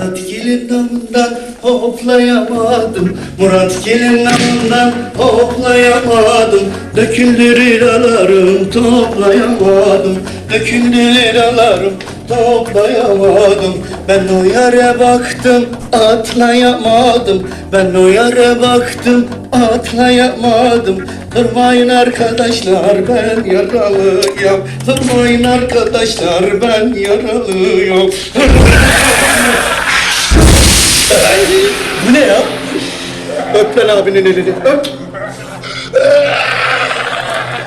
Murat gelin damından hoplayamadım. Murat gelin damından hoplayamadım. Döküldü liralarım toplayamadım. Döküldü liralarım toplayamadım. Ben o yere baktım atlayamadım. Ben o yere baktım atlayamadım. Durmayın arkadaşlar ben yaralıyım. Durmayın arkadaşlar ben yaralıyım Öp lan abinin elini. Öp.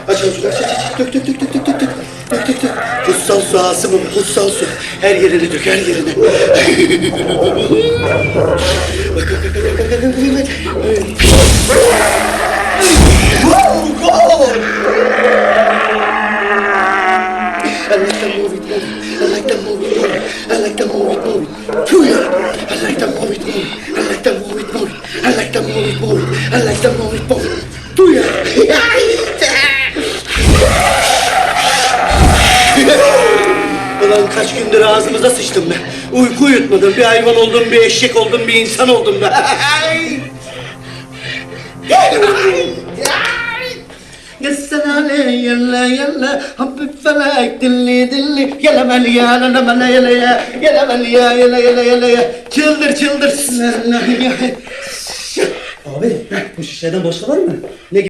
Aç ağzını aç aç aç. Dök dök dök dök dök dök. Dök dök dök. Kutsal su Asım'ım kutsal su. Her yerine dök her yerine. bak bak bak bak bak bak bak. I like that movie. I like that movie. Movie, movie. I like movie, movie. Tuya! Ulan kaç gündür ağzımıza sıçtım be. Uyku uyutmadım. Bir hayvan oldum, bir eşek oldum, bir insan oldum be. Yessene yalla yalla hafif felek dilli dilli yala mel ya la mel ya la ya yala mel ya yala yala yala ya çıldır çıldır Abi bu şişeden başka var mı? Ne